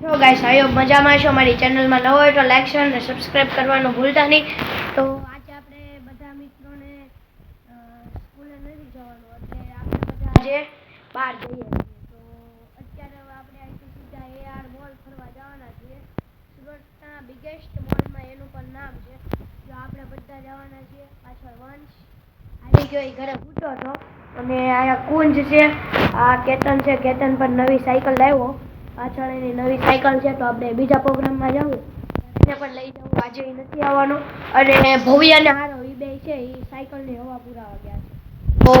જો ગાઈસ આયો મજામાં છો મારી ચેનલમાં નવો હોય તો લાઈક શેર અને સબસ્ક્રાઇબ કરવાનું ભૂલતા નહીં. તો આજે આપણે બધા મિત્રોને સ્કૂલે નથી જવાનું. એટલે આપણે બધા આજે બહાર જઈએ તો અત્યારે આપણે અહીંથી સીધા એઆર મોલ ફરવા જવાના છીએ. સુરતના બિગેસ્ટ મોલમાં એનું પણ નામ છે. જો આપણે બધા જવાના છીએ પાછળ વંશ. આવી ગયો એ ઘરે ફૂટો હતો. અને અહીંયા કુંજ છે. આ કેતન છે. કેતન પર નવી સાયકલ લાવ્યો. પાછળ એની નવી સાયકલ છે, તો આપણે બીજા પ્રોગ્રામમાં જવું એને પણ લઈ જવું આજે નથી આવવાનો. અને ભવ્ય અને હારો એ બે છે એ સાયકલની હવા પુરાવા ગયા છે. તો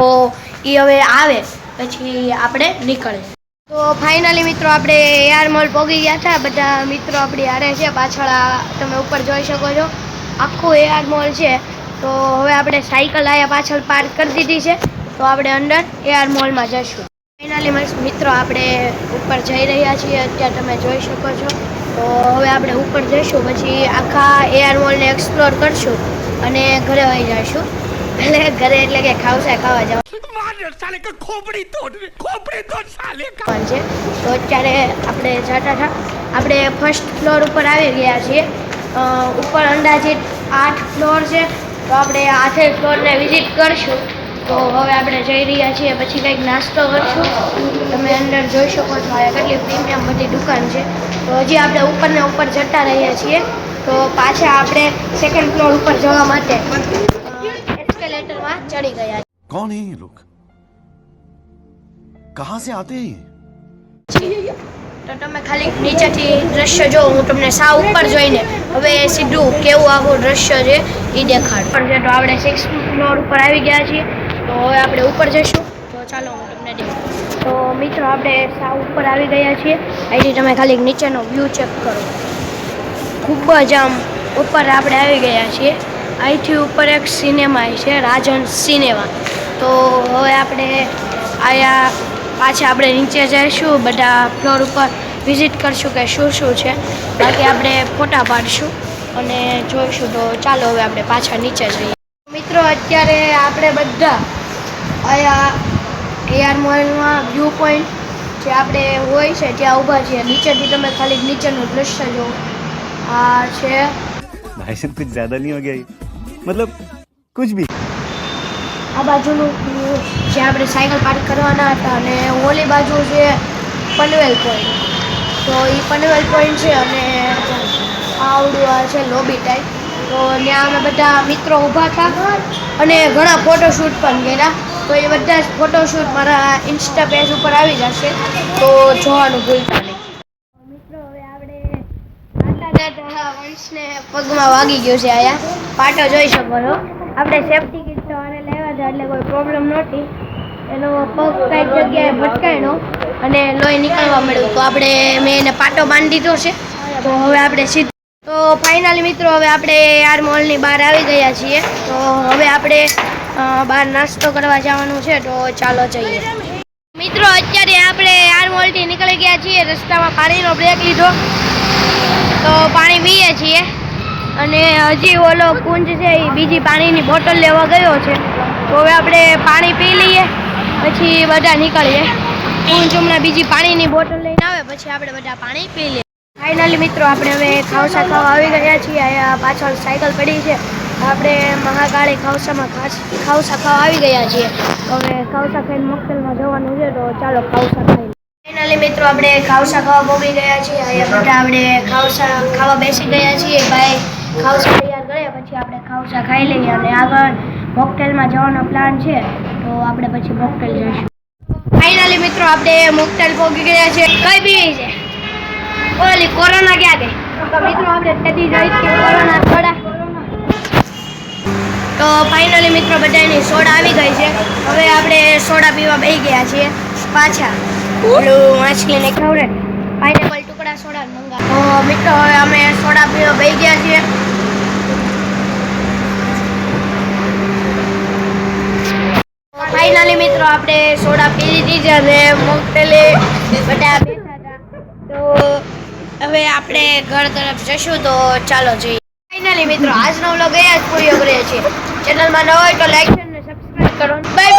એ હવે આવે, પછી આપણે નીકળીએ. તો ફાઇનલી મિત્રો, આપણે એઆર મોલ પહોંચી ગયા હતા બધા મિત્રો આપણી હારે છે. પાછળ તમે ઉપર જોઈ શકો છો. આખું એઆર મોલ છે. તો હવે આપણે સાયકલ આયા પાછળ પાર્ક કરી દીધી છે. તો આપણે અંદર એઆર મોલમાં જઈશું. ફાઇનલી મિત્રો આપણે ઉપર જઈ રહ્યા છીએ. અત્યારે તમે જોઈ શકો છો. તો હવે આપણે ઉપર જઈશું પછી આખા એઆર મોલને એક્સપ્લોર કરશું અને ઘરે વહી જઈશું. એટલે ઘરે એટલે કે ખાવશે ખાવા જવા. ખોપડી છે. તો અત્યારે આપણે જતા હતા. આપણે ફર્સ્ટ ફ્લોર ઉપર આવી ગયા છીએ. ઉપર અંદાજિત આઠ ફ્લોર છે. તો આપણે આઠે ફ્લોરને વિઝિટ કરશું. તો હવે આપણે જઈ રહ્યા છીએ પછી કંઈક નાસ્તો કરશું. તમે અંદર જોઈ શકો છો આ કેટલી પ્રીમિયમ બધી દુકાન છે. તો હજી આપણે ઉપર ઉપરને ઉપર જતા રહ્યા છીએ. તો પાછા આપણે સેકન્ડ ફ્લોર ઉપર જવા માટે એસ્કેલેટરમાં ચડી ગયા કોણ હે લોક કહા સે આતે તો તમે ખાલી નીચેથી દ્રશ્ય જો હું તમને સાવ ઉપર જોઈને હવે સીધું કેવું આખું દ્રશ્ય છે એ દેખાડ. પણ જે તો આપણે સિક્સ ફ્લોર ઉપર આવી ગયા છીએ. તો હવે આપણે ઉપર જઈશું. તો ચાલો હું તમને દેખાડું. તો મિત્રો, આપણે સાવ ઉપર આવી ગયા છીએ. અહીંથી તમે ખાલી નીચેનો વ્યૂ ચેક કરો. ખૂબ જ આમ ઉપર આપણે આવી ગયા છીએ. અહીંથી ઉપર એક સિનેમા છે, રાજન સિનેમા તો હવે આપણે આયા પાછા આપણે નીચે જઈશું. બધા ફ્લોર ઉપર વિઝિટ કરશું કે શું શું છે. બાકી આપણે ફોટા પાડશું અને જોઈશું. તો ચાલો હવે આપણે પાછા નીચે જઈએ. અત્યારે આપણે બધા અહીંયા એઆર મોલમાં વ્યૂ પોઈન્ટ જે આપણે હોય છે ત્યાં ઊભા છીએ. નીચેથી તમે ખાલી નીચેનું દ્રશ્ય જો આ છે. ભાઈ સાહેબ કુછ જ્યાદા નહીં હો ગયા મતલબ કુછ ભી. આ બાજુનું જે આપણે સાયકલ પાર્ક કરવાના હતા અને ઓલી બાજુ છે પનવેલ પોઈન્ટ તો એ પનવેલ પોઈન્ટ છે અને આવડું આ છે લોબી ટાઈપ તો ત્યાં અમે બધા મિત્રો ઊભા હતા અને ઘણા ફોટોશૂટ પણ કર્યા. તો એ બધા જ ફોટોશૂટ મારા ઇન્સ્ટા પેજ ઉપર આવી જશે. તો જોવાનું ભૂલતા નહીં. મિત્રો, હવે આપણે વંશને પગમાં વાગી ગયો છે આયા. પાટો જોઈ શકો છો. આપણે સેફટી કિટ તો આને લેવા હતા એટલે કોઈ પ્રોબ્લેમ નહોતી. એનો પગ કાંઈક જગ્યાએ ભટકાયનો અને લોહી નીકળવા મળ્યું. તો આપણે મેં એને પાટો બાંધી દીધો છે. તો હવે આપણે સીધું તો ફાઇનલી મિત્રો, હવે આપણે યાર મોલની બહાર આવી ગયા છીએ. તો હવે આપણે બહાર નાસ્તો કરવા જવાનું છે, તો ચાલો જઈએ. મિત્રો, અત્યારે આપણે યાર મોલથી નીકળી ગયા છીએ. રસ્તામાં પાણીનો બ્રેક લીધો. તો પાણી પીએ છીએ. અને હજી ઓલો કુંજ છે, એ બીજી પાણીની બોટલ લેવા ગયો છે. તો હવે આપણે પાણી પી લઈએ, પછી બધા નીકળીએ. કુંજ હમણાં બીજી પાણીની બોટલ લઈને આવે, પછી આપણે બધા પાણી પી લઈએ. ફાઇનલી મિત્રો, આપણે હવે ખાવસા ખાવા આવી ગયા છીએ. પાછળ સાયકલ પડી છે. આપણે મહાકાળી ખાવસામાં ખાવસા ખાવા આવી ગયા છીએ. હવે ખાવસા ખાઈને મોકટેલમાં જવાનું છે, તો ચાલો ખાવસા ખાઈ ફાઇનલી મિત્રો, આપણે ખાવસા ખાવા પહોંચી ગયા છીએ. બધા આપણે ખાવસા ખાવા બેસી ગયા છીએ. ભાઈ ખાવસા તૈયાર કરે પછી આપણે ખાવસા ખાઈ લઈએ અને આગળ મોકટેલમાં જવાનો પ્લાન છે. તો આપણે પછી મોકટેલ જઈશું. ફાઇનલી મિત્રો, આપણે મોકટેલ પહોંચી ગયા છીએ. કઈ બી છે? ઓલી કોરોના ક્યાં ગઈ તો મિત્રો આપણે તેથી જઈ કે કોરોના સોડા તો ફાઇનલી મિત્રો બધાની સોડા આવી ગઈ છે. હવે આપણે સોડા પીવા બેસી ગયા છીએ પાછા. ઓલું માછલીને ખવડે. પાઇનેપલ ટુકડા સોડા મંગા તો મિત્રો હવે અમે સોડા પીવા બેસી ગયા છીએ. ફાઇનલી મિત્રો આપણે સોડા પી લીધી છે અને મોકટેલે. બધા બેઠા હતા. તો હવે આપણે ઘર તરફ જશું તો ચાલો જઈએ. ફાઇનલી મિત્રો, આજનો વ્લોગ અહીંયા જ પૂરો કરીએ છીએ. ચેનલમાં ન હોય તો લાઈક અને સબસ્ક્રાઇબ કરો. બાય